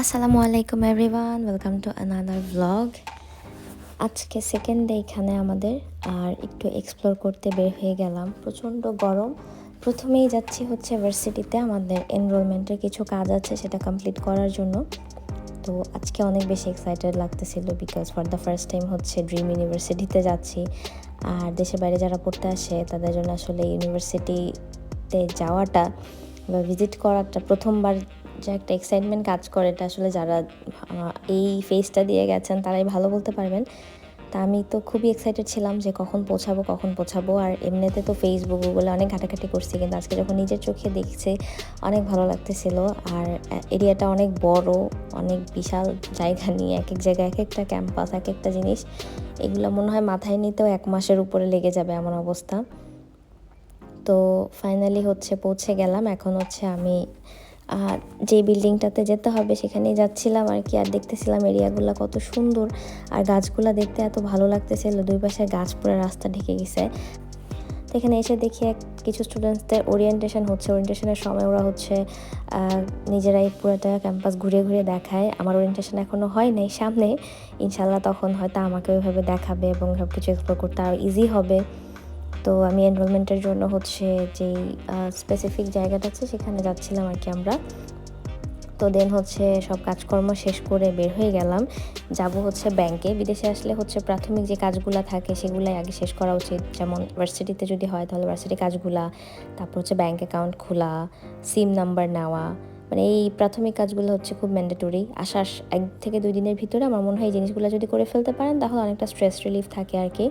আসসালামু আলাইকুম everyone welcome to another vlog আজকে সেকেন্ড ডে এখানে আমাদের আর একটু এক্সপ্লোর করতে বের হয়ে গেলাম। প্রচণ্ড গরম। প্রথমেই যাচ্ছি হচ্ছে ভার্সিটিতে আমাদের এনরোলমেন্টের কিছু কাজ আছে সেটা কমপ্লিট করার জন্য। তো আজকে অনেক বেশি এক্সাইটেড লাগতেছিল because for the first time হচ্ছে ড্রিম ইউনিভার্সিটিতে যাচ্ছি। আর দেশের বাইরে যারা পড়তে আসে, তাদের জন্য আসলে ইউনিভার্সিটিতে যাওয়াটা বা ভিজিট করাটা প্রথমবার যে একটা এক্সাইটমেন্ট কাজ করে, এটা আসলে যারা এই ফেসটা দিয়ে গেছেন, তারাই ভালো বলতে পারবেন। তা আমি তো খুবই এক্সাইটেড ছিলাম যে কখন পৌঁছাবো কখন পৌঁছাবো। আর এমনিতে তো ফেসবুক গুগলে অনেক ঘাটাঘাটি করছি, কিন্তু আজকে যখন নিজের চোখে দেখছি, অনেক ভালো লাগতেছিল। আর এরিয়াটা অনেক বড়, অনেক বিশাল জায়গা নিয়ে এক এক জায়গায় এক একটা ক্যাম্পাস এক একটা জিনিস। এগুলো মনে হয় মাথায় নিতেও এক মাসের উপরে লেগে যাবে এমন অবস্থা। তো ফাইনালি হচ্ছে পৌঁছে গেলাম। এখন হচ্ছে আমি আহ, যে বিল্ডিংটাতে যেতে হবে সেখানেই যাচ্ছিলাম আর কি আর দেখতেছিলাম এরিয়াগুলো কত সুন্দর। আর গাছগুলো দেখতে এত ভালো লাগতেছিল দুই পাশে গাছ পুরো রাস্তা ঢেকে গেছে। এখানে এসে দেখি এক কিছু স্টুডেন্টসদের ওরিয়েন্টেশন হচ্ছে। ওরিয়েন্টেশনের সময় ওরা হচ্ছে নিজেরাই পুরোটা ক্যাম্পাস ঘুরে ঘুরে দেখায়। আমার ওরিয়েন্টেশন এখনও হয় নাই সামনে। ইনশাল্লাহ তখন হয়তো আমাকে ওইভাবে দেখাবে এবং সব কিছু এক্সপ্লোর করতে আরও ইজি হবে। তো আমি এনরোলমেন্টের জন্য হচ্ছে যেই স্পেসিফিক জায়গাটা আছে সেখানে যাচ্ছিলাম আর কি আমরা। তো দেন হচ্ছে সব কাজকর্ম শেষ করে বের হয়ে গেলাম। যাব হচ্ছে ব্যাংকে বিদেশে আসলে হচ্ছে প্রাথমিক যে কাজগুলো থাকে সেগুলাই আগে শেষ করা উচিত। যেমন ভার্সিটিতে যদি হয় তাহলে ভার্সিটি কাজগুলা, তারপর হচ্ছে ব্যাংক অ্যাকাউন্ট খোলা সিম নাম্বার নেওয়া। মানে এই প্রাথমিক কাজগুলো হচ্ছে খুব ম্যান্ডেটরি আসার এক থেকে দুই দিনের ভিতরে আমার মনে হয় এই জিনিসগুলো যদি করে ফেলতে পারেন তাহলে অনেকটা স্ট্রেস রিলিফ থাকে আর কি।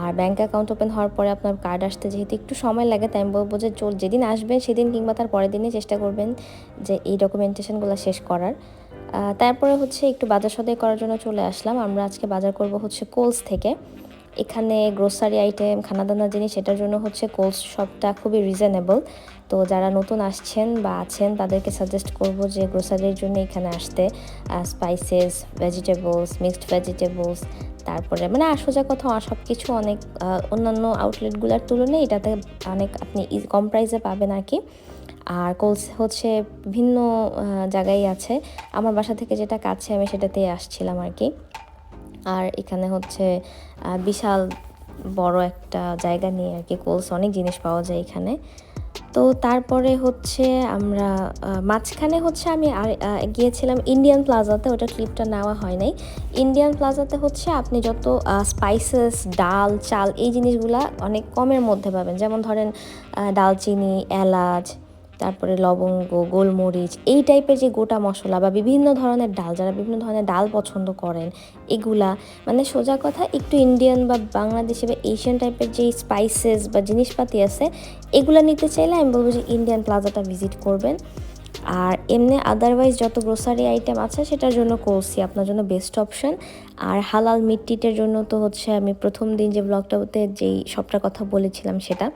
আর ব্যাংক অ্যাকাউন্ট ওপেন হওয়ার পরে আপনার কার্ড আসতে যেহেতু একটু সময় লাগে, তাই আমি বলব যে যেদিন আসবেন সেদিন কিংবা তার পরের দিনে চেষ্টা করবেন যে এই ডকুমেন্টেশনগুলো শেষ করার। তারপরে হচ্ছে একটু বাজার সদাই করার জন্য চলে আসলাম। আমরা আজকে বাজার করব হচ্ছে কোলস থেকে। এখানে গ্রোসারি আইটেম খানাদানা জিনিস এটার জন্য হচ্ছে কোলস শপটা খুবই রিজনেবল তো যারা নতুন আসছেন বা আছেন, তাদেরকে সাজেস্ট করব যে গ্রোসারির জন্য এখানে আসতে। স্পাইসেস ভেজিটেবলস মিক্সড ভেজিটেবলস তারপরে মানে আর সোজা কথা সব কিছু অনেক অন্যান্য আউটলেটগুলোর তুলনায় এটাতে অনেক আপনি কম প্রাইসে পাবেন আর কি। আর কোলস হচ্ছে ভিন্ন জায়গায় আছে। আমার বাসা থেকে যেটা কাছে আমি সেটাতেই আসছিলাম আর কি। আর এখানে হচ্ছে বিশাল বড় একটা জায়গা নিয়ে আর কি কোলস অনেক জিনিস পাওয়া যায় এখানে। তো তারপরে হচ্ছে আমরা মাঝখানে হচ্ছে আমি আর গিয়েছিলাম ইন্ডিয়ান প্লাজাতে ওটা ক্লিপটা নেওয়া হয় নাই। ইন্ডিয়ান প্লাজাতে হচ্ছে আপনি যত স্পাইসেস ডাল, চাল, এই জিনিসগুলা অনেক কমের মধ্যে পাবেন। যেমন ধরেন ডালচিনি, এলাচ তারপরে লবঙ্গ, গোলমরিচ, এই টাইপের যে গোটা মশলা বা বিভিন্ন ধরনের ডাল, যারা বিভিন্ন ধরনের ডাল পছন্দ করেন, এগুলা মানে সোজা কথা, একটু ইন্ডিয়ান বা বাংলাদেশে বা এশিয়ান টাইপের যে স্পাইসেস বা জিনিসপাতি আছে, এগুলা নিতে চাইলে আমি বলব যে ইন্ডিয়ান প্লাজাটা ভিজিট করবেন। আর এমনি আদারওয়াইজ যত গ্রোসারি আইটেম আছে, সেটার জন্য কোলসি আপনার জন্য বেস্ট অপশন আর হালাল মিটটিটের জন্য তো হচ্ছে আমি প্রথম দিন যে ব্লগটাতে যেই সবটার কথা বলেছিলাম সেটা।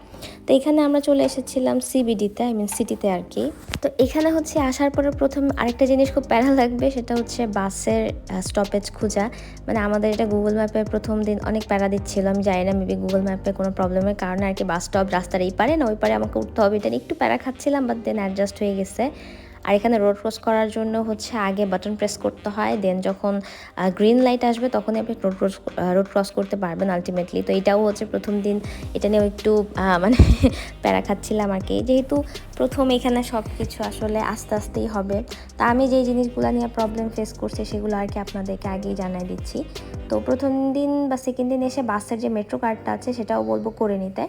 তো এখানে আমরা চলে এসেছিলাম সিবিডিতে আই মিন সিটিতে আর কি। তো এখানে হচ্ছে আসার পরে প্রথম আরেকটা জিনিস খুব প্যারা লাগবে, সেটা হচ্ছে বাসের স্টপেজ খোঁজা। মানে আমাদের এটা গুগল ম্যাপে প্রথম দিন অনেক প্যারা দিচ্ছিল। আমি জানি না মেবি গুগল ম্যাপে কোনো প্রবলেমের কারণে আর কি বাস স্টপ রাস্তার এই পারে না, ওই পারে আমাকে উঠতে হবে। এটা একটু প্যারা খাচ্ছিলাম বাট দেন অ্যাডজাস্ট হয়ে গেছে। আর এখানে রোড ক্রস করার জন্য হচ্ছে আগে বাটন প্রেস করতে হয়, দেন যখন গ্রিন লাইট আসবে তখনই আপনি রোড ক্রস রোড ক্রস করতে পারবেন আলটিমেটলি তো এটাও হচ্ছে প্রথম দিন, এটা নিয়েও একটু মানে প্যারা খাচ্ছিলাম আর কি। যেহেতু প্রথম এখানে সব কিছু আসলে আস্তে আস্তেই হবে, তা আমি যেই জিনিসগুলো নিয়ে প্রবলেম ফেস করছি সেগুলো আর কি আপনাদেরকে আগেই জানাই দিচ্ছি। তো প্রথম দিন বা সেকেন্ড দিন এসে বাসের যে মেট্রো কার্ডটা আছে সেটাও বলব করে নিতে।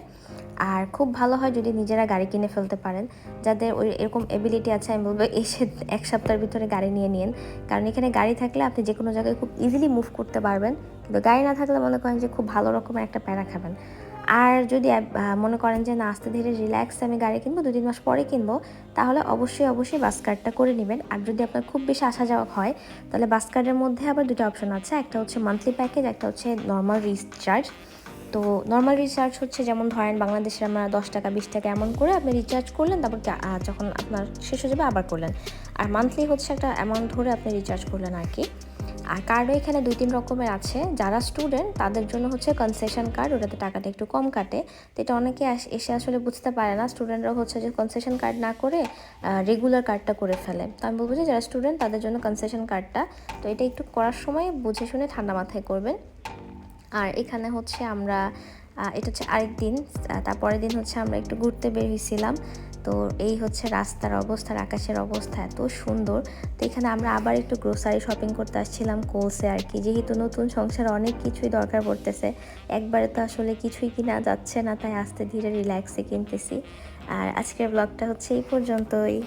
আর খুব ভালো হয় যদি নিজেরা গাড়ি কিনে ফেলতে পারেন। যাদের ওই এরকম এবিলিটি আছে, আমি বলব এসে এক সপ্তাহের ভিতরে গাড়ি নিয়ে নিন কারণ এখানে গাড়ি থাকলে আপনি যে কোনো জায়গায় খুব ইজিলি মুভ করতে পারবেন। কিন্তু গাড়ি না থাকলে মনে করেন যে খুব ভালো রকমের একটা প্যারা খাবেন। আর যদি মনে করেন যে না, আস্তে ধীরে রিল্যাক্স আমি গাড়ি কিনবো দু তিন মাস পরে কিনবো, তাহলে অবশ্যই অবশ্যই বাস কার্ডটা করে নেবেন। আর যদি আপনার খুব বেশি আসা যাওয়া হয়, তাহলে বাস কার্ডের মধ্যে আবার দুটো অপশন আছে। একটা হচ্ছে মান্থলি প্যাকেজ একটা হচ্ছে নর্মাল রিচার্জ তো নর্মাল রিচার্জ হচ্ছে যেমন ধরেন বাংলাদেশে আমরা দশ টাকা, বিশ টাকা এমন করে আপনি রিচার্জ করলেন, তারপর যখন আপনার শেষ হয়ে যাবে আবার করলেন। আর মান্থলি হচ্ছে একটা অ্যামাউন্ট ধরে আপনি রিচার্জ করলেন আর কি। আর কার্ডও এখানে দুই, তিন রকমের আছে। যারা স্টুডেন্ট তাদের জন্য হচ্ছে কনসেশন কার্ড ওটাতে টাকাটা একটু কম কাটে। তো এটা অনেকে এসে আসলে বুঝতে পারে না। স্টুডেন্টরা হচ্ছে যে কনসেশন কার্ড না করে রেগুলার কার্ডটা করে ফেলে। তো আমি বলব যে যারা স্টুডেন্ট তাদের জন্য কনসেশন কার্ডটা তো এটা একটু করার সময় বুঝে শুনে ঠান্ডা মাথায় করবেন। আর এখানে হচ্ছে আমরা এটা হচ্ছে আরেক দিন তারপরের দিন হচ্ছে আমরা একটু ঘুরতে বের হয়েছিলাম তো এই হচ্ছে রাস্তার অবস্থা আকাশের অবস্থা এত সুন্দর। তো এখানে আমরা আবার একটু গ্রোসারি শপিং করতে আসছিলাম কোলসে আর কি। যেহেতু নতুন সংসারে অনেক কিছুই দরকার পড়তেছে, একবারে তো আসলে কিছুই কিনা যাচ্ছে না, তাই আস্তে ধীরে রিল্যাক্সে কিনতেছি। আর আজকের ব্লগটা হচ্ছে এই পর্যন্তই।